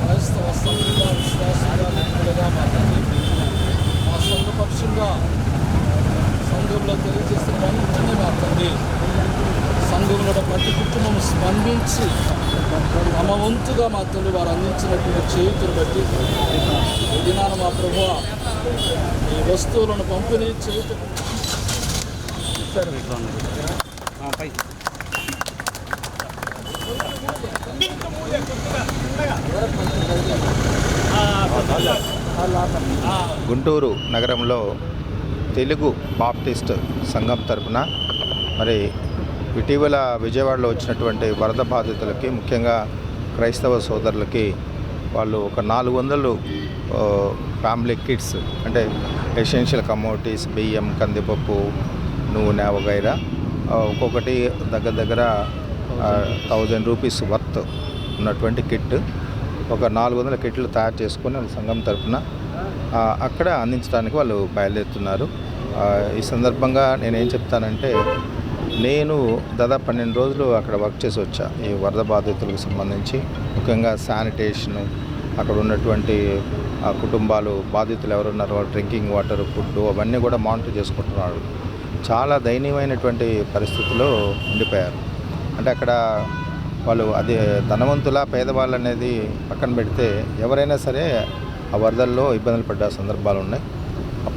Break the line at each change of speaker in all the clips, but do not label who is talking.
క్రైస్త వస్త్రంగా విశ్వాసంగా నిపుణులుగా మాట్లాడి మా సొంత పక్షంగా సంఘంలో తెలియజేసే వెంటనే మాట్లాడి కుటుంబం స్పందించి తమ వంతుగా వారు అందించినటువంటి చేతులు బట్టి ఈ మా ప్రభు ఈ వస్తువులను పంపిణీ చేయటం
గుంటూరు నగరంలో తెలుగు బాప్టిస్ట్ సంఘం తరపున మరి ఇటీవల విజయవాడలో వచ్చినటువంటి వరద బాధితులకి ముఖ్యంగా క్రైస్తవ సోదరులకి వాళ్ళు ఒక నాలుగు వందలు ఫ్యామిలీ కిట్స్ అంటే ఎసెన్షియల్ కమోడిటీస్ బియ్యం కందిపప్పు నూనె వగైరా ఒక్కొక్కటి దగ్గర దగ్గర థౌజండ్ రూపీస్ వర్త్ ఉన్నటువంటి కిట్ ఒక నాలుగు వందల కిట్లు తయారు చేసుకొని వాళ్ళ సంఘం తరఫున అక్కడ అందించడానికి వాళ్ళు బయలుదేరుతున్నారు. ఈ సందర్భంగా నేనేం చెప్తానంటే నేను దాదాపు పన్నెండు రోజులు అక్కడ వర్క్ చేసి వచ్చా. ఈ వరద బాధితులకు సంబంధించి ముఖ్యంగా శానిటేషను అక్కడ ఉన్నటువంటి కుటుంబాలు బాధితులు ఎవరున్నారో డ్రింకింగ్ వాటర్ ఫుడ్ అవన్నీ కూడా మానిటర్ చేసుకుంటున్నారు. చాలా దయనీయమైనటువంటి పరిస్థితిలో ఉండిపోయారు. అంటే అక్కడ వాళ్ళు అది ధనవంతుల పేదవాళ్ళు అనేది పక్కన పెడితే ఎవరైనా సరే ఆ వరదల్లో ఇబ్బందులు పడ్డ సందర్భాలు ఉన్నాయి.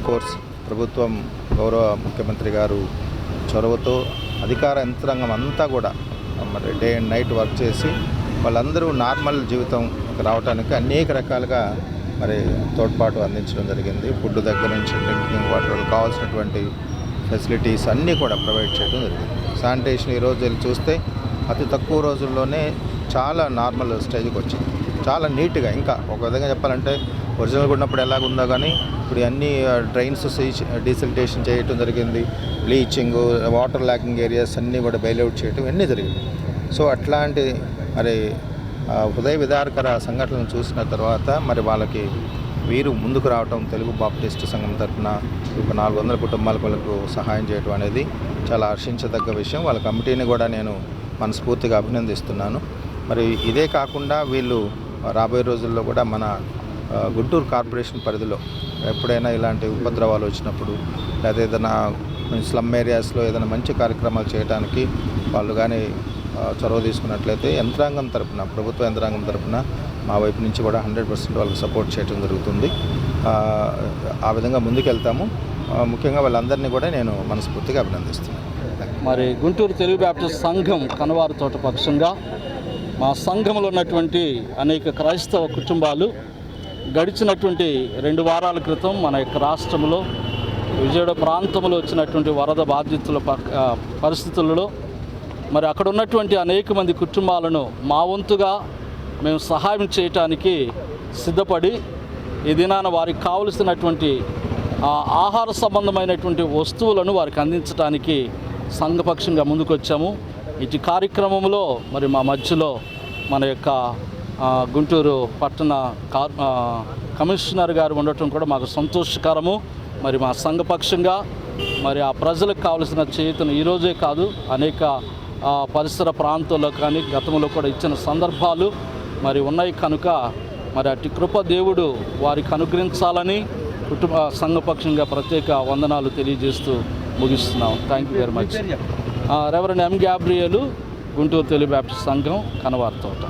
కోర్స్ ప్రభుత్వం గౌరవ ముఖ్యమంత్రి గారు చొరవతో అధికార యంత్రాంగం అంతా కూడా మరి డే అండ్ నైట్ వర్క్ చేసి వాళ్ళందరూ నార్మల్ జీవితం రావడానికి అనేక రకాలుగా మరి తోడ్పాటు అందించడం జరిగింది. ఫుడ్ దగ్గర నుంచి డ్రింకింగ్ వాటర్ కావాల్సినటువంటి ఫెసిలిటీస్ అన్నీ కూడా ప్రొవైడ్ చేయడం జరిగింది. శానిటేషన్ ఈరోజు వెళ్ళి చూస్తే అతి తక్కువ రోజుల్లోనే చాలా నార్మల్ స్టేజ్కి వచ్చింది. చాలా నీట్గా ఇంకా ఒక విధంగా చెప్పాలంటే ఒరిజినల్గా ఉన్నప్పుడు ఎలాగుందో కానీ ఇప్పుడు అన్ని డ్రైన్స్ డీసిల్టేషన్ చేయటం జరిగింది. బ్లీచింగ్ వాటర్ ల్యాకింగ్ ఏరియాస్ అన్నీ కూడా బెయిల్అవుట్ చేయటం అన్నీ జరిగింది. సో అట్లాంటి మరి హృదయ విదారకర సంఘటనలు చూసిన తర్వాత మరి వాళ్ళకి వీరు ముందుకు రావటం తెలుగు బాప్టిస్ట్ సంఘం తరఫున ఒక నాలుగు వందల కుటుంబాలకు వాళ్ళకు సహాయం చేయడం అనేది చాలా హర్షించదగ్గ విషయం. వాళ్ళ కమిటీని కూడా నేను మనస్ఫూర్తిగా అభినందిస్తున్నాను. మరి ఇదే కాకుండా వీళ్ళు రాబోయే రోజుల్లో కూడా మన గుంటూరు కార్పొరేషన్ పరిధిలో ఎప్పుడైనా ఇలాంటి ఉపద్రవాలు వచ్చినప్పుడు లేదా ఏదైనా స్లమ్ ఏరియాస్లో ఏదైనా మంచి కార్యక్రమాలు చేయడానికి వాళ్ళు కానీ చొరవ తీసుకున్నట్లయితే యంత్రాంగం తరపున ప్రభుత్వ యంత్రాంగం తరపున మా వైపు నుంచి కూడా హండ్రెడ్ పర్సెంట్ వాళ్ళకి సపోర్ట్ చేయడం జరుగుతుంది. ఆ, విధంగా ముందుకెళ్తాము. ముఖ్యంగా వాళ్ళందరినీ కూడా నేను మనస్ఫూర్తిగా అభినందిస్తున్నాను.
మరి గుంటూరు తెలుగు బ్యాప్టిస్ట్ సంఘం కనవారు తోట పక్షంగా మా సంఘంలో ఉన్నటువంటి అనేక క్రైస్తవ కుటుంబాలు గడిచినటువంటి రెండు వారాల క్రితం మన యొక్క రాష్ట్రంలో విజయవాడ ప్రాంతంలో వచ్చినటువంటి వరద బాధితుల ప- పరిస్థితులలో మరి అక్కడ ఉన్నటువంటి అనేక మంది కుటుంబాలను మా వంతుగా మేము సహాయం చేయటానికి సిద్ధపడి ఈ దినాన వారికి కావలసినటువంటి ఆహార సంబంధమైనటువంటి వస్తువులను వారికి అందించడానికి సంఘపక్షంగా ముందుకొచ్చాము. ఇటు కార్యక్రమంలో మరి మా మధ్యలో మన యొక్క గుంటూరు పట్టణ కార్ కమిషనర్ గారు ఉండటం కూడా మాకు సంతోషకరము. మరి మా సంఘపక్షంగా మరి ఆ ప్రజలకు కావలసిన చేతను ఈరోజే కాదు అనేక పరిసర ప్రాంతాల్లో కానీ గతంలో కూడా ఇచ్చిన సందర్భాలు మరి ఉన్నాయి కనుక మరి అటు కృప దేవుడు వారికి అనుగ్రహించాలని కుటుంబ సంఘపక్షంగా ప్రత్యేక వందనాలు తెలియజేస్తూ ముగిస్తున్నాం. Thank you very much reverend M Gabriel Guntur Telugu baptist సంఘం కనవార్తోట